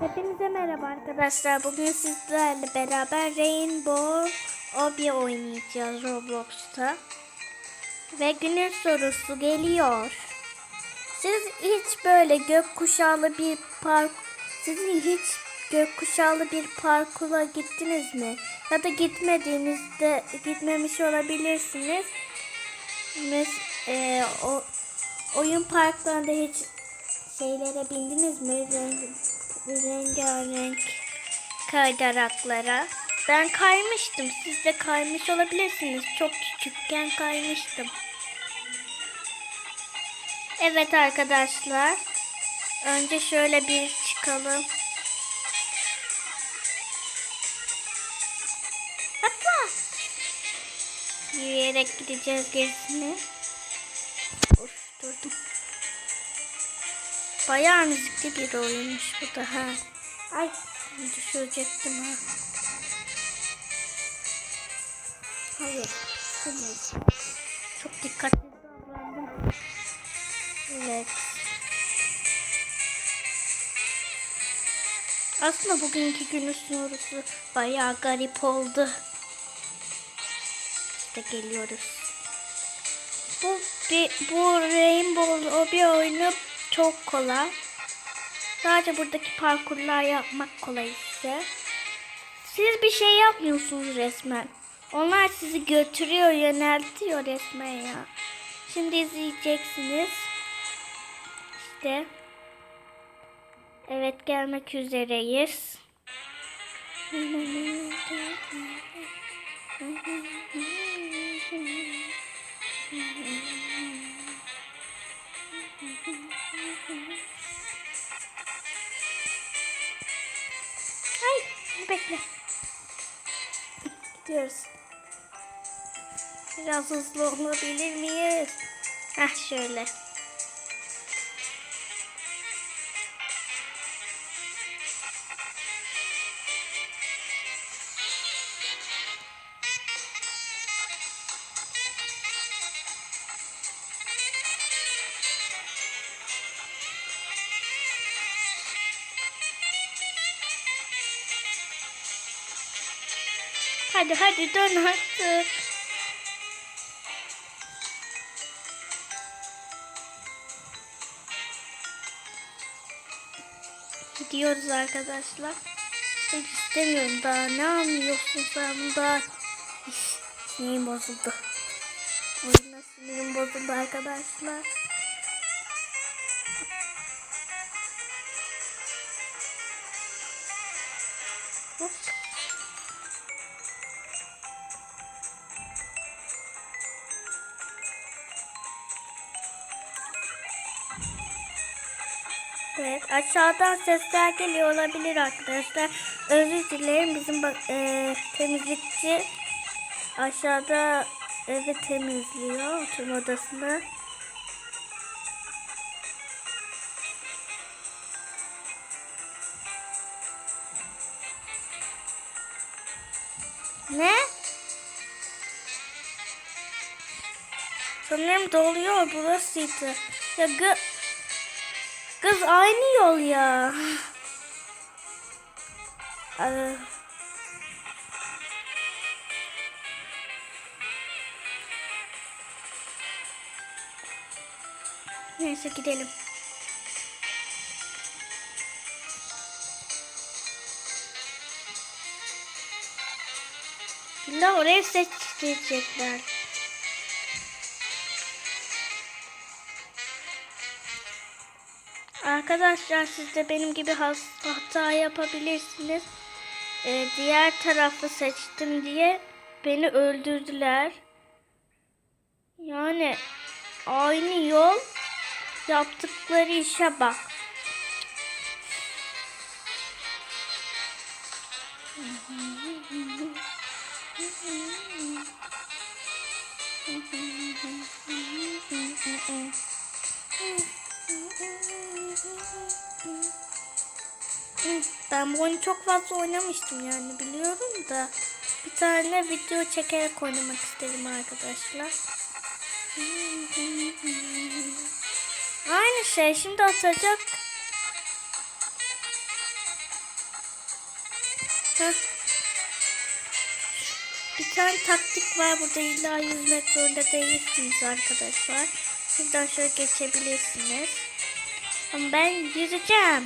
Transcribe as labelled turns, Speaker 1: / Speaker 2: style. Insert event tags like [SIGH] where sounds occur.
Speaker 1: Hepinize merhaba arkadaşlar. Bugün sizlerle beraber Rainbow Obi oynayacağız Roblox'ta. Ve günün sorusu geliyor. Siz hiç böyle gökkuşağlı bir park sizin hiç gökkuşağlı bir parkura gittiniz mi? Ya da gitmediğinizde gitmemiş olabilirsiniz. Mes e, o, oyun parklarında hiç şeylere bindiniz mi? Renk, rengarenk kaydıraklara. Ben kaymıştım. Siz de kaymış olabilirsiniz. Çok küçükken kaymıştım. Evet arkadaşlar. Önce şöyle bir çıkalım. Atla. Yürüyerek gideceğiz gerisini. Of durdum. Bayağı müzikli bir oyunmuş bu da ha. Ay düşürecektim ha. Hayır. Çok dikkatli davrandım. Evet. Aslında bugünkü günün sorusu bayağı garip oldu. İşte geliyoruz. Bu bir, bu Rainbow bir oyunu çok kolay. Sadece buradaki parkurlar yapmak kolay ise. Siz bir şey yapmıyorsunuz resmen. Onlar sizi götürüyor, yöneltiyor resmen ya. Şimdi izleyeceksiniz. İşte. Evet gelmek üzereyiz. [LAUGHS] Gidiyoruz. Biraz hızlı olabilir miyiz? Heh şöyle. Hadi hadi dön artık. Gidiyoruz arkadaşlar. Hiç istemiyorum daha. Ne anlıyorsun sen? Hiç sinirim bozuldu. Oyuna sinirim bozuldu arkadaşlar. Hop. Evet aşağıdan sesler geliyor olabilir arkadaşlar. Özür dilerim bizim e, temizlikçi aşağıda evi temizliyor oturma odasını. Ne? Sanırım doluyor burasıydı. Ya gı Kız aynı yol ya. Ee, Neyse gidelim. İlla oraya seçecekler. Arkadaşlar siz de benim gibi hata yapabilirsiniz. Ee, diğer tarafı seçtim diye beni öldürdüler. Yani aynı yol yaptıkları işe bak. [LAUGHS] Ben bu oyunu çok fazla oynamıştım yani biliyorum da bir tane video çekerek oynamak istedim arkadaşlar. Aynı şey şimdi atacak. Bir tane taktik var burada illa yüzmek zorunda değilsiniz arkadaşlar. Buradan şöyle geçebilirsiniz. Ama ben yüzeceğim.